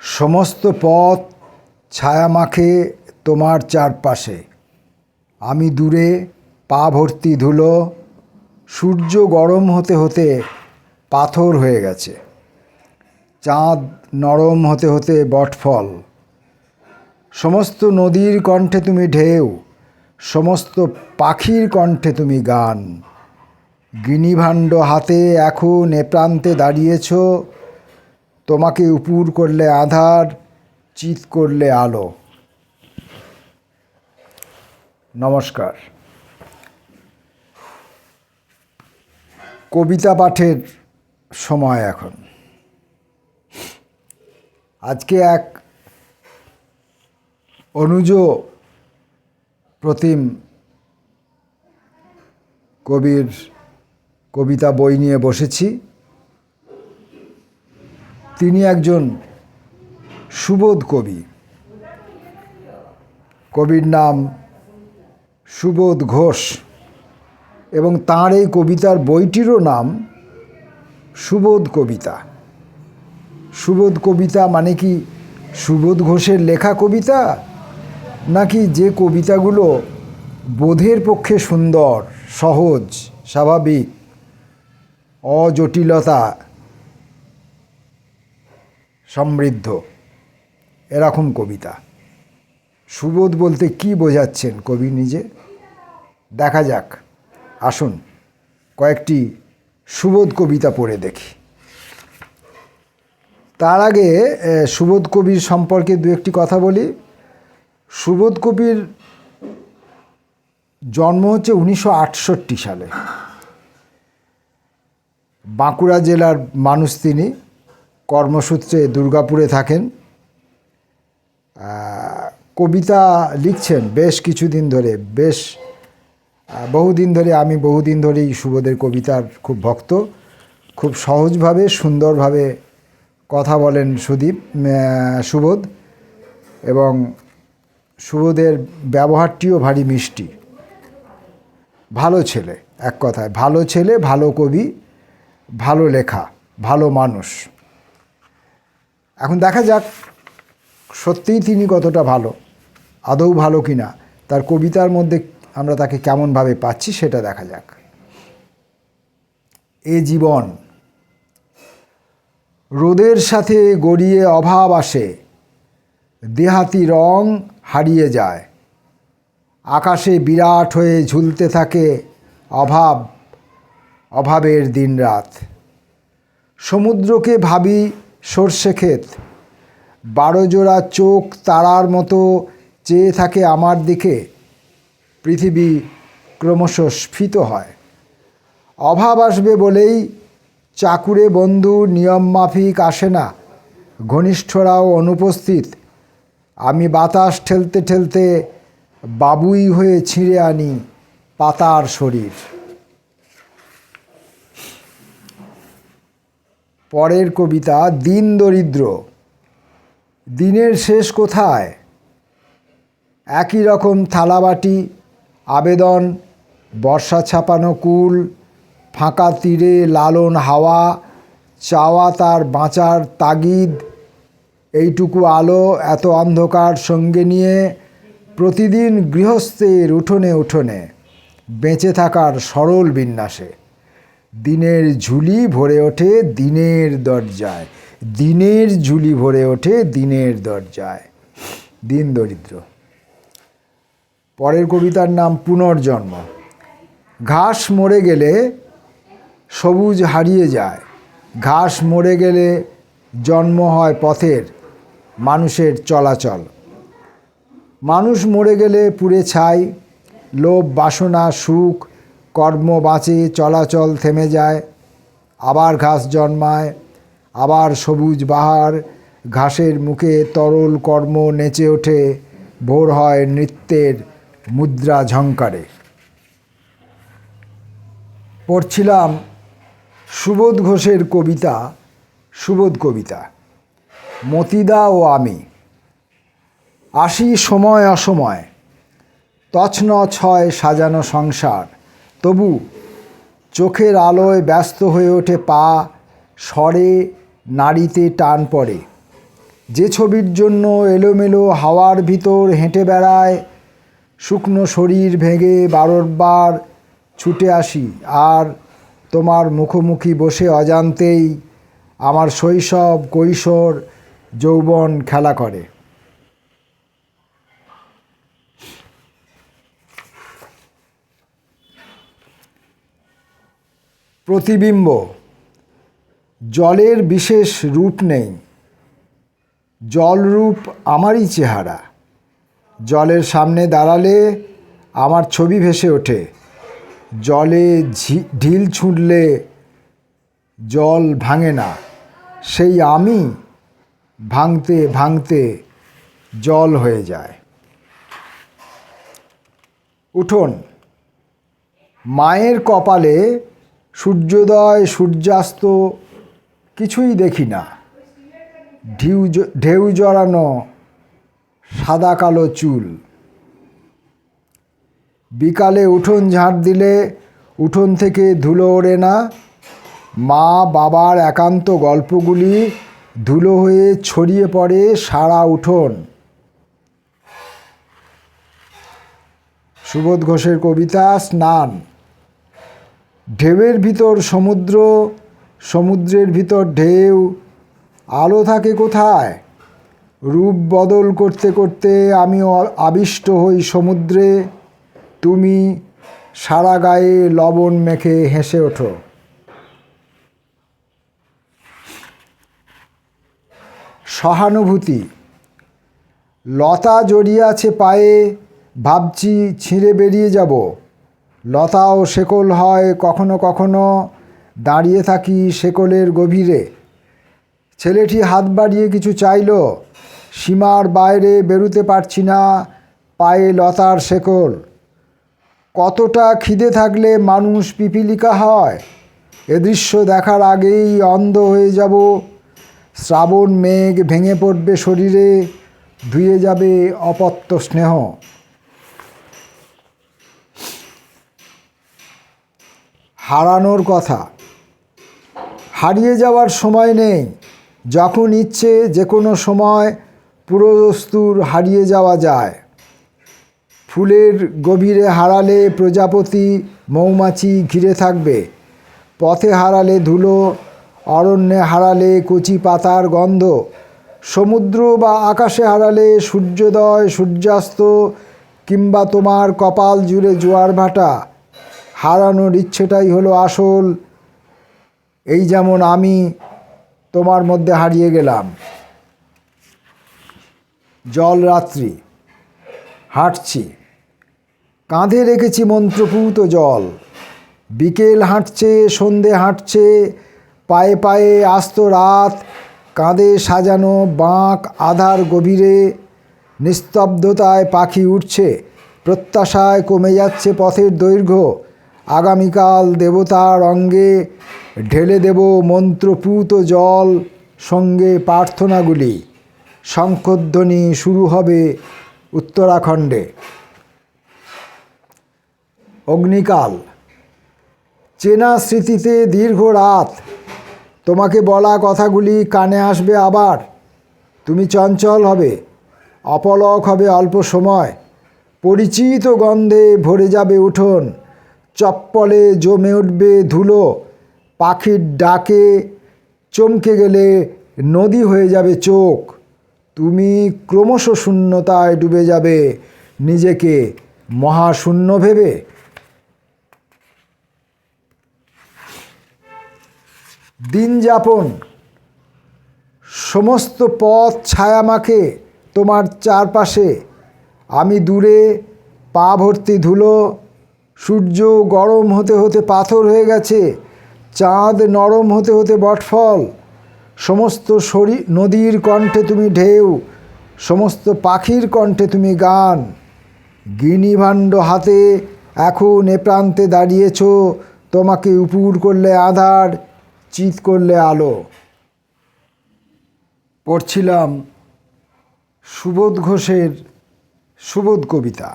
সমস্ত পথ ছায়া মাখে তোমার চারপাশে। আমি দূরে পা ভর্তি ধুলো, সূর্য গরম হতে হতে পাথর হয়ে গেছে। চাঁদ নরম হতে হতে বটফল। সমস্ত নদীর কণ্ঠে তুমি ঢেউ, সমস্ত পাখির কণ্ঠে তুমি গান। গিনিভাণ্ড হাতে এখন এ প্রান্তে দাঁড়িয়েছ তোমাকে উপুর করলে আধার, চিত করলে আলো। নমস্কার। কবিতা পাঠের সময় এখন। আজকে এক অনুজ প্রতিম কবির কবিতা বই নিয়ে বসেছি। তিনি একজন সুবোধ কবি। কবির নাম সুবোধ ঘোষ এবং তাঁর এই কবিতার বইটিরও নাম সুবোধ কবিতা। সুবোধ কবিতা মানে কি সুবোধ ঘোষের লেখা কবিতা নাকি যে কবিতাগুলো বোধের পক্ষে সুন্দর, সহজ, স্বাভাবিক, অজটিলতা সমৃদ্ধ। এরকম কবিতা। সুবোধ বলতে কি বোঝাচ্ছেন কবি নিজে? দেখা যাক। আসুন, কয়েকটি সুবোধ কবিতা পড়ে দেখি। তার আগে সুবোধ কবির সম্পর্কে দু একটি কথা বলি। সুবোধ কবির জন্ম হচ্ছে উনিশশো আটষট্টি সালে। বাঁকুড়া জেলার মানুষ তিনি। কর্মসূত্রে দুর্গাপুরে থাকেন। কবিতা লিখছেন বেশ কিছুদিন ধরে, বেশ বহুদিন ধরে, আমি বহুদিন ধরেই সুবোধের কবিতার খুব ভক্ত। খুব সহজভাবে, সুন্দরভাবে কথা বলেন সুদীপ সুবোধ এবং সুবোধের ব্যবহারটিও ভারী মিষ্টি। ভালো ছেলে, এক কথায়, ভালো ছেলে, ভালো কবি, ভালো লেখা, ভালো মানুষ। এখন দেখা যাক সত্যিই তিনি কতটা ভালো, আদৌ ভালো কি না তার কবিতার মধ্যে আমরা তাকে কেমনভাবে পাচ্ছি সেটা দেখা যাক। এ জীবন, রোদের সাথে গড়িয়ে অভাব আসে, দেহাতি রং হারিয়ে যায়। আকাশে বিরাট হয়ে ঝুলতে থাকে অভাব, অভাবের দিনরাত। সমুদ্রকে ভাবি সর্ষে ক্ষেত। বারো জোড়া চোখ তারার মতো চেয়ে থাকে আমার দিকে। পৃথিবী ক্রমশ স্ফীত হয়। অভাব আসবে বলেই চাকুরে বন্ধু নিয়ম মাফিক আসে না। ঘনিষ্ঠরাও অনুপস্থিত। আমি বাতাস ঠেলতে ঠেলতে বাবুই হয়ে ছিঁড়ে আনি পাতার শরীর। পরের কবিতা, দিন দরিদ্র। দিনের শেষ কোথায়? একই রকম থালাবাটি, আবেদন, বর্ষা ছাপানো কুল, ফাঁকা তীরে লালন হাওয়া, চাওয়া তার বাঁচার তাগিদ, এইটুকু আলো এত অন্ধকার সঙ্গে নিয়ে, প্রতিদিন গৃহস্থের উঠোনে উঠোনে, বেঁচে থাকার সরল বিন্যাসে। দিনের ঝুলি ভরে ওঠে দিনের দরজায়। দিনের ঝুলি ভরে ওঠে দিনের দরজায়। দিন দরিদ্র। পরের কবিতার নাম পুনর্জন্ম। ঘাস মরে গেলে সবুজ হারিয়ে যায়। ঘাস মরে গেলে জন্ম হয় পথের, মানুষের চলাচল। মানুষ মরে গেলে পুড়ে ছাই, লোভ, বাসনা, সুখ কর্ম বাঁচে চলাচল থেমে যায়, আবার ঘাস জন্মায়, আবার সবুজ বাহার ঘাসের মুখে তরল কর্ম নেচে ওঠে, ভোর হয় নৃত্যের মুদ্রা ঝঙ্কারে। পড়ছিলাম সুবোধ ঘোষের কবিতা, সুবোধ কবিতা, মতিদা ও আমি। আসি সময় অসময়, তছনছ হয় সাজানো সংসার তবু চোখের আলোয় ব্যস্ত হয়ে ওঠে পা, স্বরে নাড়িতে টান পড়ে। যে ছবির জন্য এলোমেলো হাওয়ার ভিতর হেঁটে বেড়ায়, শুকনো শরীর ভেঙে বারবার ছুটে আসি। আর তোমার মুখোমুখি বসে অজান্তেই আমার শৈশব, কৈশোর, যৌবন খেলা করে। প্রতিবিম্ব। জলের বিশেষ রূপ নেই। জলরূপ আমারই চেহারা। জলের সামনে দাঁড়ালে আমার ছবি ভেসে ওঠে। জলে ঢিল ছুঁড়লে জল ভাঙে না। সেই আমি ভাঙতে ভাঙতে জল হয়ে যায়। উঠোন। মায়ের কপালে সূর্যোদয়, সূর্যাস্ত কিছুই দেখি না। ঢেউ ঢেউ জড়ানো সাদা কালো চুল। বিকালে উঠোন ঝাঁট দিলে উঠোন থেকে ধুলো ওড়ে না। মা বাবার একান্ত গল্পগুলি ধুলো হয়ে ছড়িয়ে পড়ে সারা উঠোন। সুবোধ ঘোষের কবিতা স্নান। ঢেউয়ের ভিতর সমুদ্র, সমুদ্রের ভিতর ঢেউ, আলো থাকে কোথায়? রূপ বদল করতে করতে আমি আবিষ্ট হই সমুদ্রে। তুমি সারা গায়ে লবণ মেখে হেসে ওঠো। সহানুভূতি। লতা জড়িয়ে আছে পায়ে, ভাবছি ছিঁড়ে বেরিয়ে যাব। লতাও শেকল হয় কখনো কখনো, দাঁড়িয়ে থাকি শেকলের গভীরে। ছেলেটি হাত বাড়িয়ে কিছু চাইল, সীমার বাইরে বেরুতে পারছি না পায়ে লতার শেকল। কতটা খিদে থাকলে মানুষ পিপিলিকা হয়, এ দৃশ্য দেখার আগেই অন্ধ হয়ে যাব। শ্রাবণ মেঘ ভেঙে পড়বে শরীরে, ধুয়ে যাবে অপত্য স্নেহ। হারানোর কথা। হারিয়ে যাওয়ার সময় নেই। যখন ইচ্ছে যে কোনো সময় পুরো দস্তুর হারিয়ে যাওয়া যায়। ফুলের গভীরে হারালে প্রজাপতি মৌমাছি ঘিরে থাকবে। পথে হারালে ধুলো, অরণ্যে হারালে কচি পাতার গন্ধ। সমুদ্র বা আকাশে হারালে সূর্যোদয়, সূর্যাস্ত কিংবা তোমার কপাল জুড়ে জোয়ার ভাটা। হারানোর ইচ্ছেটাই হলো আসল। এই যেমন আমি তোমার মধ্যে হারিয়ে গেলাম। জল রাত্রি, হাঁটছি। কাঁধে রেখেছি মন্ত্রপুত জল। বিকেল হাঁটছে, সন্ধে হাঁটছে। পায়ে পায়ে আস্ত রাত। কাঁধে সাজানো বাঁক আধার গভীরে। নিস্তব্ধতায় পাখি উঠছে। প্রত্যাশায় কমে যাচ্ছে পথের দৈর্ঘ্য। আগামীকাল দেবতার অঙ্গে ঢেলে দেব মন্ত্রপুত জল সঙ্গে প্রার্থনাগুলি। শঙ্খধ্বনি শুরু হবে উত্তরাখণ্ডে। অগ্নিকাল। চেনা স্মৃতিতে দীর্ঘ রাত। তোমাকে বলা কথাগুলি কানে আসবে আবার। তুমি চঞ্চল হবে, অপলক হবে অল্প সময়। পরিচিত গন্ধে ভরে যাবে উঠোন। চপ্পলে জমে উঠবে ধুলো, পাখির ডাকে চমকে গেলে নদী হয়ে যাবে চোখ। তুমি ক্রমশ শূন্যতায় ডুবে যাবে নিজেকে, মহাশূন্য ভেবে। দিন যাপন। সমস্ত পথ ছায়ামাখে তোমার চারপাশে। আমি দূরে পা ভর্তি ধুলো সূর্য গরম হতে হতে পাথর হয়ে গেছে, চাঁদ নরম হতে হতে বটফল। সমস্ত শরীর নদীর কণ্ঠে তুমি ঢেউ, সমস্ত পাখির কণ্ঠে তুমি গান। গিনিভাণ্ড হাতে এখন এ প্রান্তে দাঁড়িয়েছ, তোমাকে উপুর করলে আধার, চিত করলে আলো। পড়ছিলাম সুবোধ ঘোষের সুবোধ কবিতা।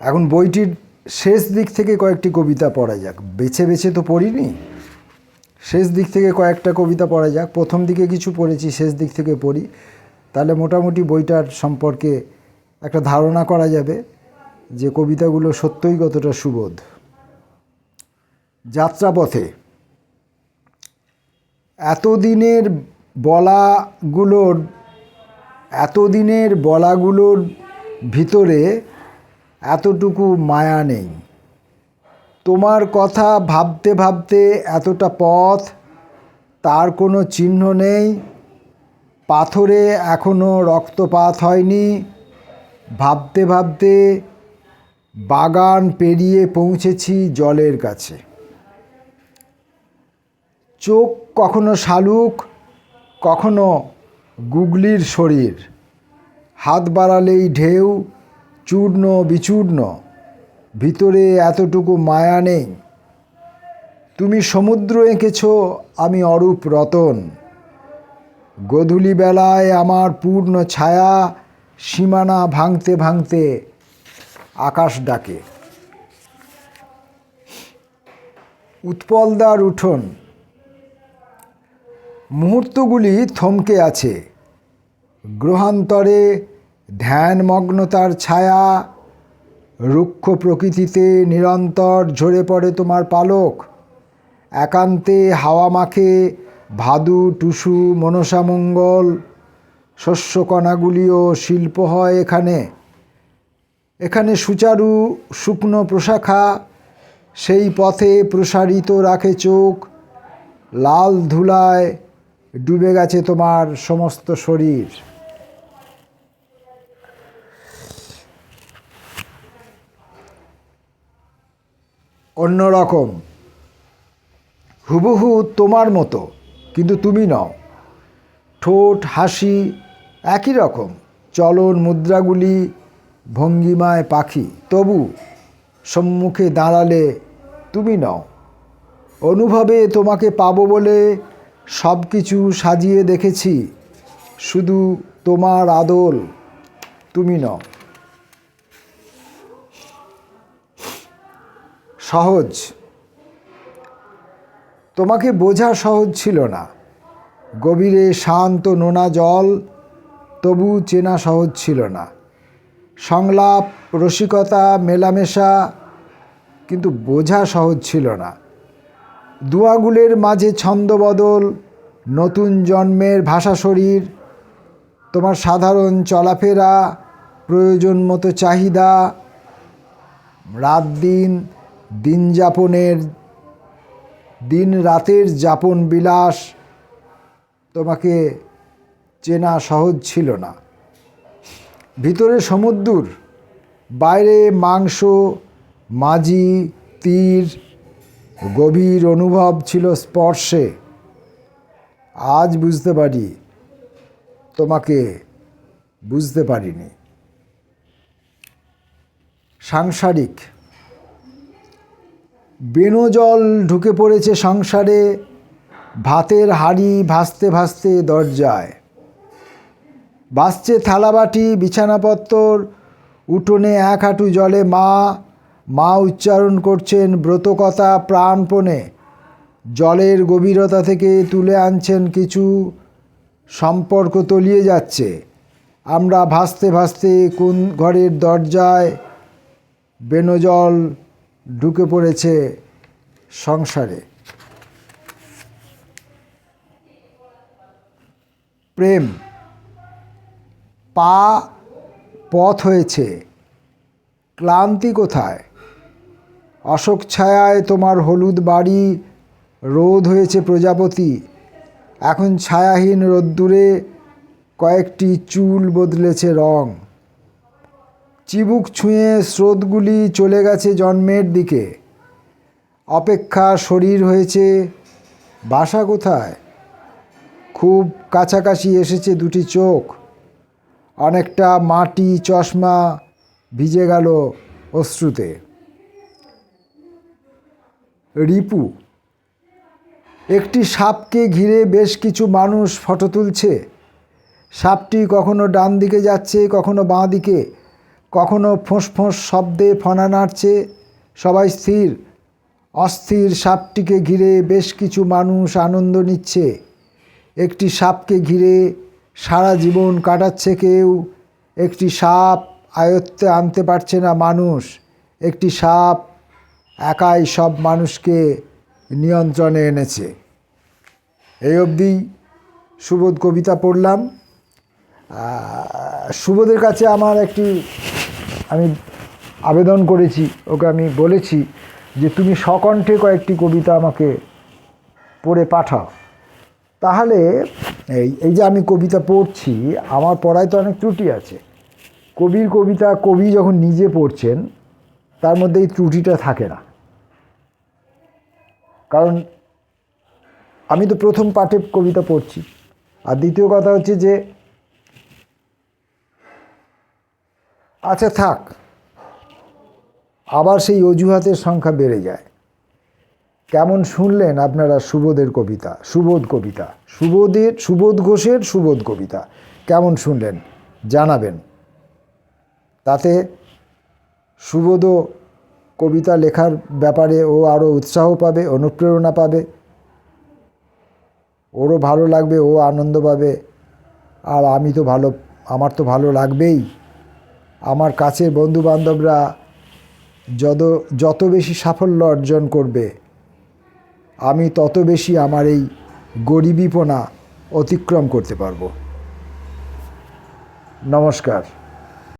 এখন বইটির শেষ দিক থেকে কয়েকটি কবিতা পড়া যাক। বেছে বেছে তো পড়িনি। শেষ দিক থেকে কয়েকটা কবিতা পড়া যাক। প্রথম দিকে কিছু পড়েছি, শেষ দিক থেকে পড়ি। তাহলে মোটামুটি বইটার সম্পর্কে একটা ধারণা করা যাবে যে কবিতাগুলো সত্যই কতটা সুবোধ। যাত্রাপথে এতদিনের বলাগুলোর এতদিনের বলাগুলোর ভিতরে এতটুকু মায়া নেই। তোমার কথা ভাবতে ভাবতে এতটা পথ, তার কোনো চিহ্ন নেই। পাথরে এখনও রক্তপাত হয়নি। ভাবতে ভাবতে বাগান পেরিয়ে পৌঁছেছি জলের কাছে। চোখ কখনো শালুক, কখনো গুগলির শরীর। হাত বাড়ালেই ঢেউ চূর্ণ বিচূর্ণ, ভিতরে এতটুকু মায়া নেই। তুমি সমুদ্র এঁকেছ, আমি অরূপ রতন। গধূলি বেলায় আমার পূর্ণ ছায়া সীমানা ভাঙতে ভাঙতে আকাশ ডাকে। উৎপলদার উঠোন। মুহূর্তগুলি থমকে আছে। গ্রহান্তরে ধ্যানমগ্নতার ছায়া, রুক্ষ প্রকৃতিতে নিরন্তর ঝরে পড়ে তোমার পালক। একান্তে হাওয়া মাখে ভাদু, টুসু মনসামঙ্গল শস্যকণাগুলিও শিল্প হয় এখানে। এখানে সুচারু শুকনো প্রশাখা, সেই পথে প্রসারিত রাখে চোখ। লাল ধুলায় ডুবে গেছে তোমার সমস্ত শরীর। অন্যরকম। হুবহু তোমার মতো, কিন্তু তুমি নও। ঠোঁট, হাসি একই রকম, চলন মুদ্রাগুলি ভঙ্গিমায় পাখি। তবু সম্মুখে দাঁড়ালে তুমি নও। অনুভবে তোমাকে পাবো বলে সব কিছু সাজিয়ে দেখেছি। শুধু তোমার আদল তুমি নও। সহজ। তোমাকে বোঝা সহজ ছিল না। গভীরে শান্ত নোনা জল তবু চেনা সহজ ছিল না। সংলাপ, রসিকতা, মেলামেশা কিন্তু বোঝা সহজ ছিল না। দুয়াগুলের মাঝে ছন্দবদল নতুন জন্মের ভাষা শরীর, তোমার সাধারণ চলাফেরা, প্রয়োজন মতো চাহিদা, রাত দিন দিন যাপনের, দিন রাতের যাপন বিলাস তোমাকে চেনা সহজ ছিল না। ভিতরে সমুদ্র বাইরে মাংস, মাঝি, তীর, গভীর অনুভব ছিল স্পর্শে। আজ বুঝতে পারি, তোমাকে বুঝতে পারিনি। সাংসারিক বেনজল ঢুকে পড়েছে সংসারে, ভাতের হাড়ি ভাসতে ভাসতে দরজায়। বাসছে থালাবাটি, বিছানাপত্তর, উঠোনে এক হাঁটু জলে মা মা উচ্চারণ করছেন ব্রতকথা প্রাণপণে। জলের গভীরতা থেকে তুলে আনছেন কিছু, সম্পর্ক তলিয়ে যাচ্ছে। আমরা ভাসতে ভাসতে কোন ঘরের দরজায়, বেনজল ঢুকে পড়েছে সংসারে। প্রেম, পা, পথ হয়েছে। ক্লান্তি কোথায়? অশোক ছায়ায় তোমার হলুদ বাড়ি, রোদ হয়েছে প্রজাপতি। এখন ছায়াহীন রোদ্দুরে কয়েকটি চুল বদলেছে রং। চিবুক ছুঁয়ে স্রোতগুলি চলে গেছে জন্মের দিকে। অপেক্ষা শরীর হয়েছে। বাসা কোথায়? খুব কাছাকাছি এসেছে দুটি চোখ। অনেকটা মাটি চশমা ভিজে গেল অশ্রুতে। রিপু, একটি সাপকে ঘিরে বেশ কিছু মানুষ ফটো তুলছে। সাপটি কখনো ডান দিকে যাচ্ছে, কখনো বাঁ দিকে। কখনো ফোঁস ফোঁস শব্দে ফনা নাড়ছে, সবাই স্থির। অস্থির সাপটিকে ঘিরে বেশ কিছু মানুষ আনন্দ নিচ্ছে। একটি সাপকে ঘিরে সারা জীবন কাটাচ্ছে কেউ, একটি সাপ আয়ত্তে আনতে পারছে না মানুষ, একটি সাপ একাই সব মানুষকে নিয়ন্ত্রণে এনেছে। এই অবধি সুবোধ কবিতা পড়লাম। সুবোধের কাছে আমার একটি আমি আবেদন করেছি, ওকে আমি বলেছি যে তুমি সকণ্ঠে কয়েকটি কবিতা আমাকে পড়ে পাঠাও। তাহলে এই এই যে আমি কবিতা পড়ছি, আমার পড়ায় তো অনেক ত্রুটি আছে। কবির কবিতা, কবি যখন নিজে পড়ছেন, তার মধ্যে এই ত্রুটিটা থাকে না। কারণ আমি তো প্রথম পাঠে কবিতা পড়ছি। আর দ্বিতীয় কথা হচ্ছে যে আচ্ছা থাক। আবার সেই অজুহাতের সংখ্যা বেড়ে যায়। কেমন শুনলেন আপনারা সুবোধের কবিতা? সুবোধ কবিতা। সুবোধের, সুবোধ ঘোষের, সুবোধ কবিতা। কেমন শুনলেন? জানাবেন। তাতে সুবোধ কবিতা লেখার ব্যাপারে ও আরও উৎসাহ পাবে, অনুপ্রেরণা পাবে। ওরও ভালো লাগবে, ও আনন্দ পাবে। আর আমি তো ভালো, আমার তো ভালো লাগবেই। আমার কাছের বন্ধুবান্ধবরা যত যত বেশি সাফল্য অর্জন করবে, আমি তত বেশি আমার এই গরিবীপনা অতিক্রম করতে পারব। নমস্কার।